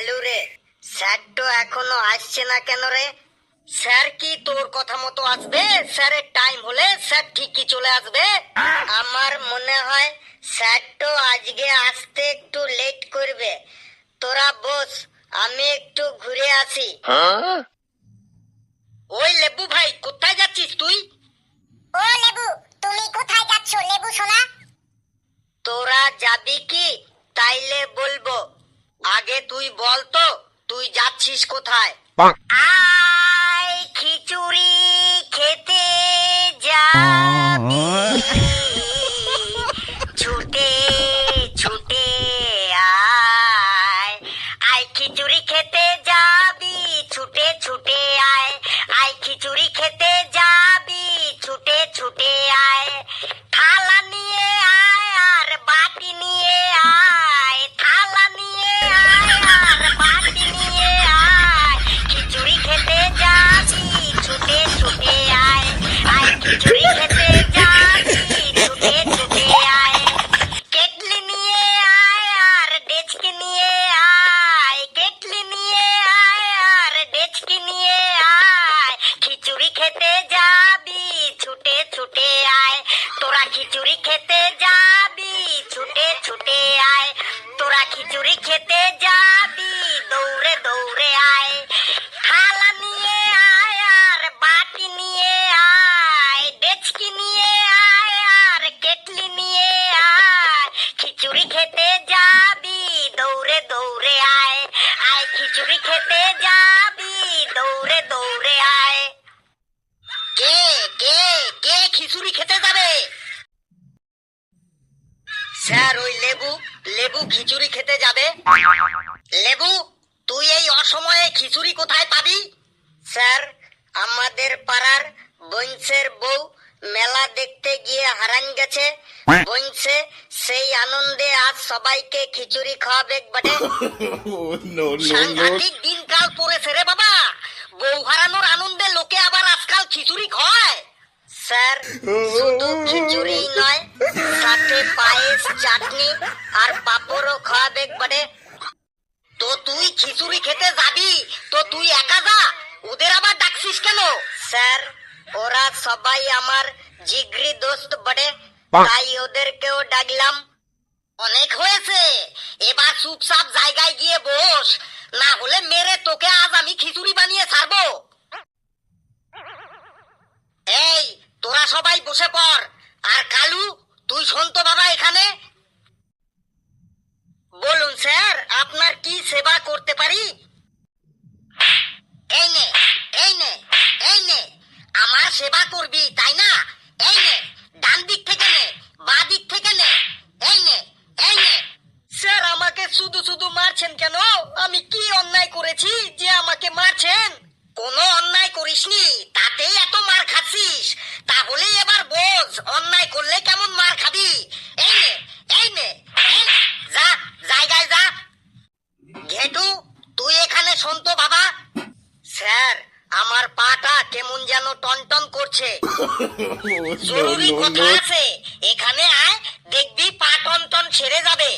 কালু রে। স্যার তো এখনও আসছে না কেন রে? স্যার কি তোর কথা মতো আসবে? স্যারের টাইম হলে স্যার ঠিকই চলে আসবে। আমার মনে হয় স্যার তো আজকে আসতে একটু লেট করবে। তোরা বস আমি একটু ঘুরে আসি। ওই লেবু ভাই কোথায় যাচ্ছিস তুই? ও লেবু তুমি কোথায় যাচ্ছ লেবু সোনা? তোরা যাবি কি? তাইলে আগে তুই বল তো তুই যাচ্ছিস কোথায়? তোরা খিচুড়ি খেতে যাবি খিচুড়ি খেতে যাবে। লেবু, তুই এই অসময়ে খিচুড়ি কোথায় পাবি? স্যার, আমাদের পাড়ার বংশের বউ মেলা দেখতে গিয়ে হারান গেছে। বংশে সেই আনন্দে আজ সবাইকে খিচুড়ি খাওয়াবে বটে. সাংঘাতিক দিনকাল পড়েছে রে বাবা। বউ হারানোর আনন্দে লোকে আবার আজকাল খিচুড়ি খায়। স্যার শুধু খিচুড়ি নয় সাথে পায়েস চাটনি আর পাপড়ও খাওয়াবে বটে তো তুই খিচুড়ি খেতে যাবি? তো তুই একা যা ওদের আবার ডাকছিস কেন? স্যার ওরা সবাই আমার জিগরি দোস্ত বটে তাই ওদেরকেও ডাকলাম। অনেক হয়েছে এবার চুপচাপ জায়গায় গিয়ে বস না হলে মেরে তোকে আজ আমি খিচুড়ি বানিয়ে ছাড়বো। এই তোরা সবাই বসে পড়। আর কালু, তুই শোন তো বাবা এখানে। বলুন স্যার, আপনার কি সেবা করতে পারি? এই নে এই নে এই নে। আমার সেবা করবি, তাই না? এই নে, ডান দিক থেকে নে, বা দিক থেকে নে। এই নে এই নে। স্যার, আমাকে শুধু শুধু মারছেন কেন? আমি কি অন্যায় করেছি যে আমাকে মারছেন? কোনো অন্যায় করিসনি, তাতেই এত মার খাচ্ছিস। তাহলে এবার বোঝ অন্যায় করলে কেমন মার খাবি? এই নে এই নে যা জায়গায় যা। ঘেটু তুই এখানে শোন তো বাবা। স্যার আমার পাটা কেমন যেন টনটন করছে। জরুরি কথা আছে এখানে আয় দেখবি পা টনটন ছেড়ে যাবে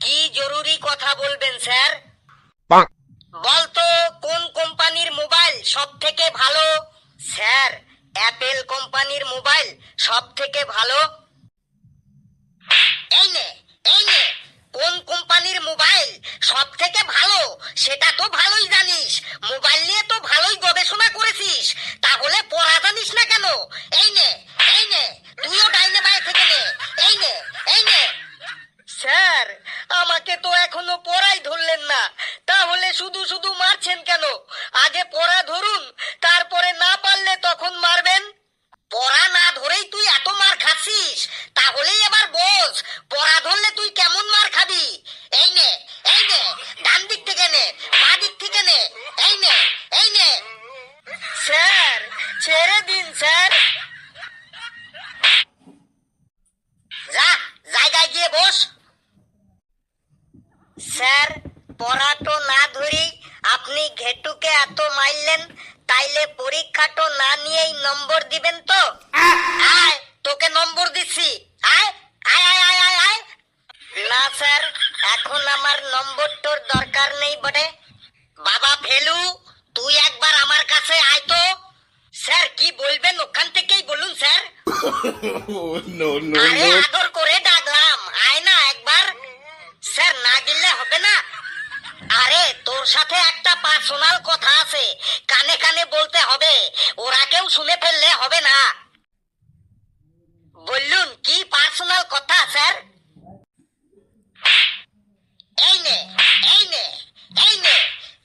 কি জরুরি কথা বলবেন স্যার বলতো কোন কোম্পানির মোবাইল সব থেকে ভালো স্যার অ্যাপেল কোম্পানির মোবাইল সব থেকে ভালো? কোন কোম্পানির মোবাইল সব থেকে ভালো? সেটা তো ভালোই জানিস মোবাইল নিয়ে তো ভালোই গবেষণা করেছিস তাহলে পড়া জানিস না কেন এই নে এই নে তুইও ডাইনে বাই থেকে নে এই নে এই নে স্যার আমাকে তো এখনও পড়াই ধরলেন না তাহলে শুধু শুধু মারছেন কেন আগে পড়া ধরুন তারপরে না পারলে তখন মারবেন পড়া না ধরেই তুই এত মার খাচ্ছিস তাহলেই এবার বোঝ পড়া ধরলে তুই কেমন মার খাবি এই নে এই নে ডান দিক থেকে নে বা দিক থেকে নে এই নে এই নে স্যার ছেড়ে দিন স্যার যা জায়গায় গিয়ে বস স্যার পড়াটো না ধরেই আপনি ঘেটুকে এত মারলেন তাইলে পরীক্ষাটো না নিয়েই নম্বর দিবেন তো আয় তোকে নম্বর দিচ্ছি আয় আয় আয় আয় আয় আয় না স্যার এখন আমার নম্বর তোর দরকার নেই বটে। বাবা ফেলু তুই একবার আমার কাছে আয় তো। স্যার কি বলবেন? ওখান থেকেই বলুন স্যার। আরে আদর করে ডাকলাম আয় না একবার। স্যার না গেলে হবে না। আরে তোর সাথে একটা পার্সোনাল কথা আছে। কানে কানে বলতে হবে। ওরা কেউ শুনে ফেললে হবে না। বললুন কি পার্সোনাল কথা স্যার এই নে এই নে এই নে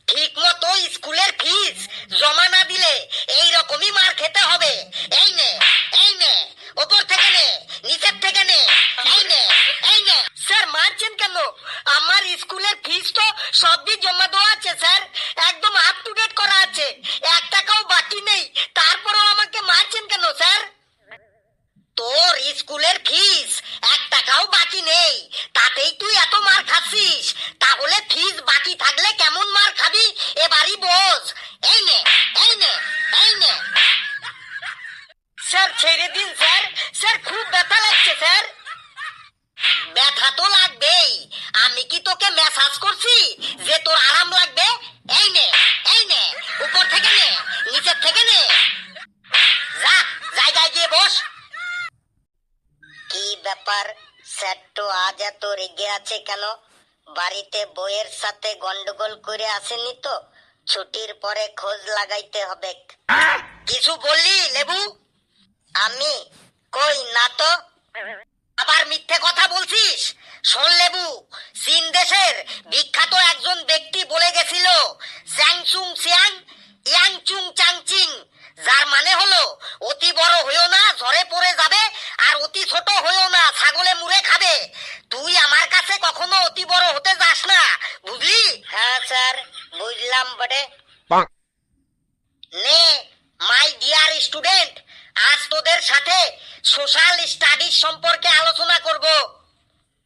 ঠিক মতো স্কুলের ফিস জমা না দিলে এই রকমই মার খেতে হবে। এই নে এই নে, ওপর থেকে নে, নিচের থেকে নে, এই নে এই নে। স্যার, মারছেন কেন? আমার স্কুলের ফিস তো সবই জমা দেওয়া আছে, স্যার। একদম আপ টু ডেট করা আছে। এক টাকাও বাকি নেই। তারপরেও আমাকে মারছেন কেন, স্যার? তোর স্কুলের ফিস এক টাকাও বাকি নেই। তাতেই তুই এত মার খাচ্ছিস তাহলে ফিস বাকি থাকলে কেমন মার খাবি এবারই বোঝ এই নে এই নে এই নে স্যার ছেড়ে দিন স্যার স্যার খুব ব্যথা লাগছে স্যার ব্যথা তো লাগবেই আমি কি তোকে মেসাজ করছি যে তোর আরাম লাগবে এই নে এই নে উপর থেকে নে নিচের থেকে নে যা জায়গায় গিয়ে বস কি আজ এত রেগে আছে কেন? বাড়িতে বইয়ের সাথে গন্ডগোল করে আসেনি তো? ছুটির পরে খোঁজ লাগাইতে হবে। কিছু বললি লেবু? আমি কই না তো? আবার মিথ্যে কথা বলছিস? শোন লেবু চীন দেশের বিখ্যাত একজন ব্যক্তি বলে গেছিল স্যাংচুং সিয়াং ইয়াংচুং চাংচিং। যার মানে হলো অতি বড় হইও না ঝরে পড়ে যাবে আর অতি ছোট হইও না ছাগলে মুড়ে খাবে তুই আমার কাছে কখনো অতি বড় হতে যাস না বুঝলি হ্যাঁ স্যার বুঝলাম বটে নে মাই ডিয়ার স্টুডেন্ট আজ তোদের সাথে সোশ্যাল স্টাডিজ সম্পর্কে আলোচনা করব।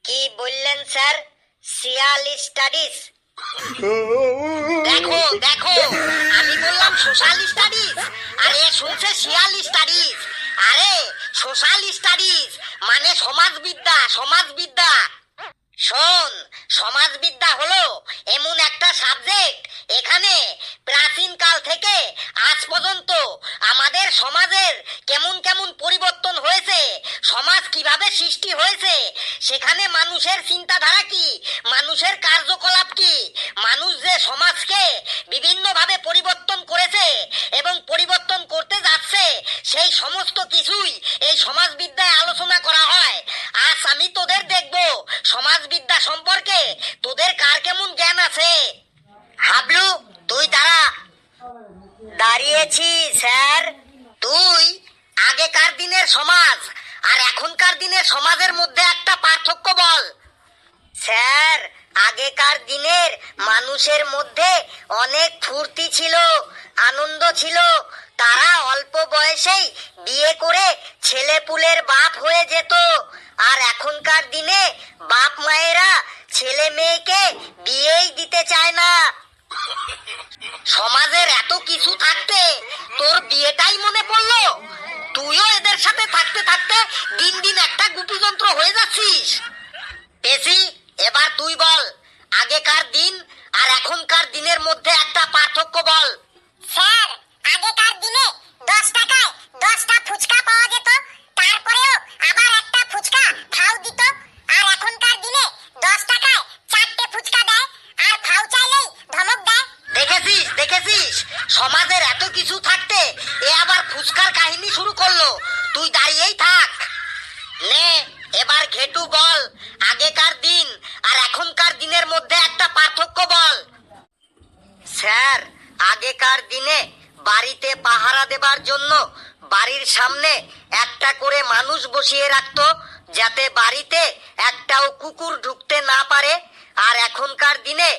কি বললেন, স্যার? সিয়াল স্টাডিজ? দেখো দেখো, আমি বললাম সোশ্যাল স্টাডিজ। আরে, শুনছে সিয়াল স্টাডিজ? আরে, সোশ্যাল স্টাডিজ মানে সমাজবিদ্যা সমাজবিদ্যা। শোন, সমাজবিদ্যা হলো এমন একটা সাবজেক্ট এখানে প্রাচীন কাল থেকে আজ পর্যন্ত আমাদের সমাজের কেমন কেমন পরিবর্তন হয়েছে, সমাজ কীভাবে সৃষ্টি হয়েছে, সেখানে মানুষের চিন্তাধারা কি, মানুষের কার্যকলাপ কি, মানুষ যে সমাজকে বিভিন্নভাবে পরিবর্তন করেছে এবং পরিবর্তন করতে যাচ্ছে, সেই সমস্ত কিছুই এই সমাজবিদ্যায় আলোচনা করা হয়। আজ আমি তোদের দেখব সমাজবিদ্যা সম্পর্কে, তোদের কার কেমন জ্ঞান আছে হাবলু তুই দাঁড়া দাঁড়িয়েছি স্যার তুই আগেকার দিনের সমাজ আর এখনকার দিনের সমাজের মধ্যে একটা পার্থক্য বল। স্যার, আগেকার দিনের মানুষের মধ্যে অনেক ফুর্তি ছিল, আনন্দ ছিল। তারা অল্প বয়সেই বিয়ে করে ছেলে পুলের বাপ হয়ে যেত। আর এখনকার দিনে বাপ মায়েরা ছেলে মেয়েকে বিয়েই দিতে চায় না। সমাজের এত কিছু থাকতে তোর বিয়েটাই মনে পড়ল? তুইও এদের সাথে থাকতে থাকতে দিন দিন একটা গুপিযন্ত্র হয়ে যাচ্ছিস। পেশি, এবার তুই বল, আগেকার দিন আর এখনকার দিনের মধ্যে একটা পার্থক্য বল। স্যার, আগেকার দিনে দশ টাকায় দশটা ফুচকা পাওয়া যেত, তারপরেও আবার একটা ফুচকা ফাউ দিত আর এখনকার দিনে দশ টাকায় চারটে ফুচকা দেয় আর ফাউ চাইলেই ধমক দেয় দেখেছিস দেখেছিস সমাজের এত কিছু থাকতে এ আবার ফুচকার কাহিনী শুরু করল তুই দাঁড়িয়েই থাক নে এবার ঘেটু বল আগেকার দিন আর এখনকার দিনের মধ্যে একটা পার্থক্য বল স্যার আগেকার দিনে বাড়িতে পাহারা দেবার জন্য বাড়ির সামনে একটা করে মানুষ বসিয়ে রাখতো যাতে বাড়িতে একটাও কুকুর ঢুকতে না পারে। আর এখনকার দিনে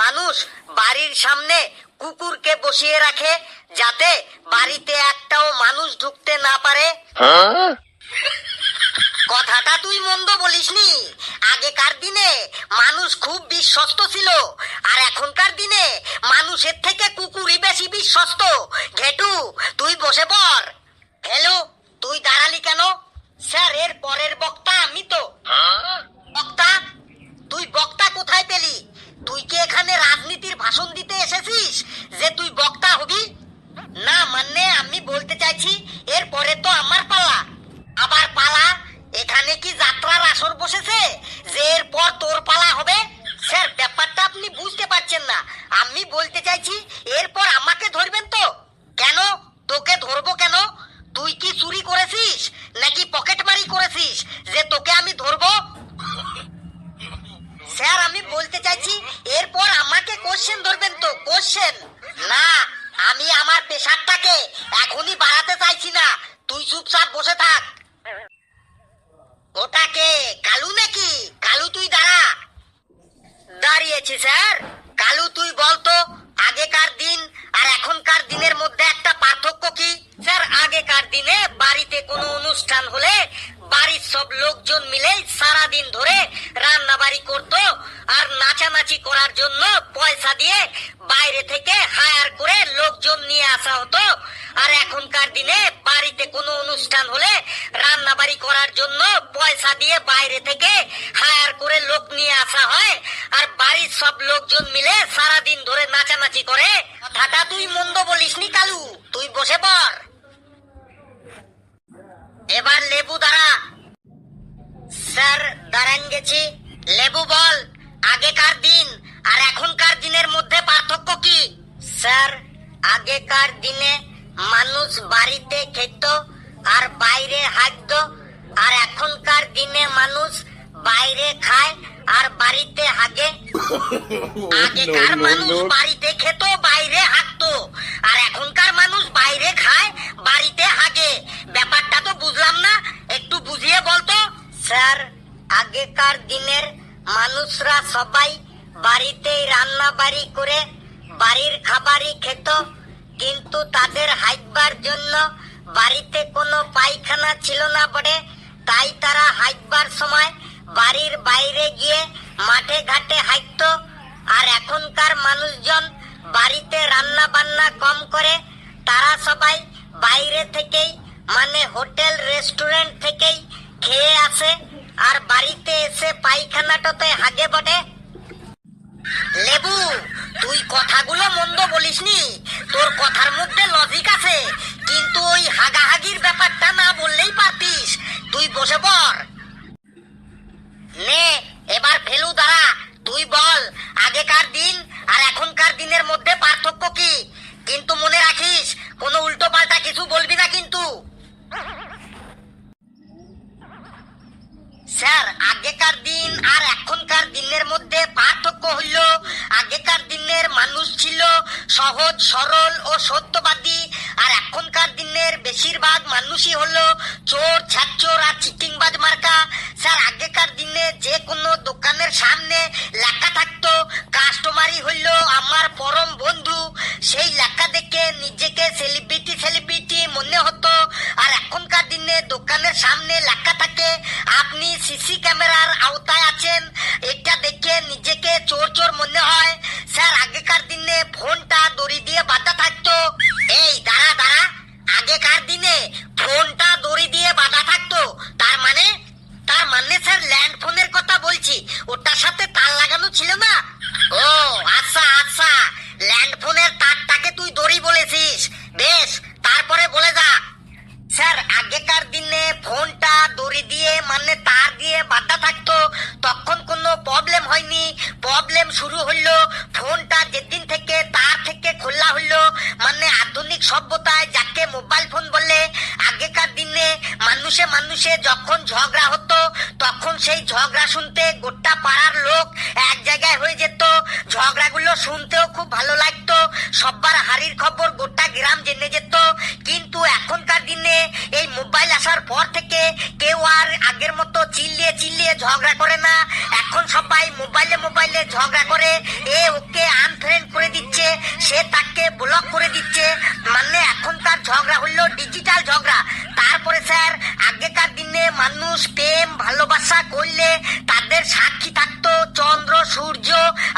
মানুষ বাড়ির সামনে কুকুরকে বসিয়ে রাখে যাতে বাড়িতে একটাও মানুষ ঢুকতে না পারে। কথাটা তুই মন্দ বলিসনি। আগেকার দিনে মানুষ খুব বিশ্বস্ত ছিল, আর এখনকার দিনে মানুষের থেকে কুকুরই বেশি বিশ্বস্ত। ঘেটু, তুই বসে পড়। হ্যালো তুই দাঁড়ালি কেন? স্যার এর পরের বক্তা আমি তো বক্তা তুই বক্তা কোথায় পেলি যে এরপর তোর পালা হবে স্যার ব্যাপারটা আপনি বুঝতে পারছেন না আমি বলতে চাইছি এরপর আমাকে ধরবেন তো কেন তোকে ধরবো কেন তুই কি চুরি করেছিস নাকি পকেটমারি করেছিস যে তোকে আমি ধরবো স্যার আমি বলতে চাইছি এরপর আমাকে কোশ্চেন ধরবেন তো, কোশ্চেন। না, আমি আমার পেশারটাকে এখনই বাড়াতে চাইছি না। তুই চুপচাপ বসে থাক। ওটাকে কালু নাকি? কালু তুই দাঁড়া। দাঁড়িয়েছি, স্যার। কালু তুই বলতো আগেকার দিন আর এখনকার দিনের মধ্যে একটা পার্থক্য কি? স্যার, আগেকার দিনে বাড়িতে কোনো অনুষ্ঠান হলে বাড়ির সব লোকজন মিলে সারা দিন ধরে রান্না বাড়ি করতো আর নাচানাচি করার জন্য পয়সা দিয়ে বাইরে থেকে হায়ার করে লোকজন নিয়ে আসা হতো আর এখনকার দিনে বাড়িতে কোনো অনুষ্ঠান হলে রান্না বাড়ি করার জন্য পয়সা দিয়ে বাইরে থেকে হায়ার করে লোক নিয়ে আসা হয় আর বাড়ির সব লোকজন মিলে সারা দিন ধরে নাচানাচি করে কথাটা তুই মন্দ বলিসনি কালু তুই বসে পড় এবার লেবু দাঁড়া স্যার দাঁড়ান গেছি। লেবু বল আগেকার দিন আর এখনকার দিনের মধ্যে পার্থক্য কি? স্যার আগেকার দিনে মানুষ বাড়িতে খেত আর বাইরে হাঁটত আর এখনকার দিনে মানুষ বাইরে খায় আর বাড়িতে হাগে। আগেকার মানুষ বাড়িতে খেত বাইরে হাঁটতো আর এখনকার মানুষ বাইরে খায় বাড়িতে হাগে। ব্যাপারটা তো বুঝলাম না একটু বুঝিয়ে বলতো। আগেকার দিনের মানুষরা সবাই বাড়িতেই রান্না বাড়ি করে বাড়ির খাবারই খেত, কিন্তু তাদের হাইকবার জন্য বাড়িতে কোনো পায়খানা ছিল না বটে। তাই তারা হাইকবার সময় বাড়ির বাইরে গিয়ে মাঠে ঘাটে হাঁটতো আর এখনকার মানুষজন বাড়িতে রান্না বান্না কম করে। তারা সবাই বাইরে থেকেই মানে হোটেল, রেস্টুরেন্ট থেকেই খেয়ে আসে। আর বাড়িতে এসে পায়খানাটাতে হাগে বটে। লেবু, তুই কথাগুলো মন্দ বলিসনি। তোর কথার মধ্যে লজিক আছে, কিন্তু ওই হাগাহাগির ব্যাপারটা না বললেই পারতিস। তুই বসে পড়। নে, এবার ফেলু, দাঁড়া। তুই বল, আগেকার দিন আর এখনকার দিনের মধ্যে পার্থক্য কি? কিন্তু মনে রাখিস, কোনো উল্টো পাল্টা কিছু বলবি না কিন্তু স্যার আগেকার দিন আর এখনকার দিনের মধ্যে পার্থক্য হইল। আগেকার দিনের মানুষ ছিল সহজ, সরল ও সত্যবাদী, আর এখনকার দিনের বেশিরভাগ মানুষই হলো চোর, ছাচ্চোর আর চিটিংবাজ মার্কা। স্যার, আগেকার দিনে যে কোনো দোকানের সামনে লেখা থাকতো, কাস্টমারই হইল আমার পরম বন্ধু। সেই লেখা দেখে নিজেকে সেলিব্রিটি সেলিব্রিটি মনে হতো। আর এখনকার দিনে দোকানের সামনে লেখা থাকে মানুষে যখন ঝগড়া হতো, তখন সেই ঝগড়া শুনতে গোটা পাড়ার লোক এক জায়গায় হয়ে যেত। ঝগড়াগুলো শুনতেও খুব ভালো লাগতো। সবার হারির খবর গোটা গ্রাম জেনে যেত। কিন্তু এখনকার দিনে এই মোবাইল আসার পর থেকে কেউ আর আগের মতো চিল্লিয়ে চিল্লিয়ে ঝগড়া করে না। এখন সবাই মোবাইলে মোবাইলে ঝগড়া করে। এ ওকে আনফ্রেন্ড করে দিচ্ছে, সে তাকে ব্লক করে দিচ্ছে। মানে এখনকার ঝগড়া হলো ডিজিটাল ঝগড়া। তারপরে স্যার, আগেকার দিনে মানুষ প্রেম, ভালোবাসা করলে তাদের সাক্ষী থাকতো চন্দ্র, সূর্য,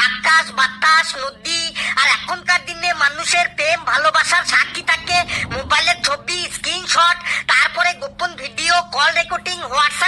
আকাশ, বাতাস, নদী। আর এখনকার দিনে মানুষের প্রেম, ভালোবাসার সাক্ষী থাকে মোবাইলের ছবি, স্ক্রিনশট, তারপরে গোপন ভিডিও, কল রেকর্ডিং, হোয়াটসঅ্যাপ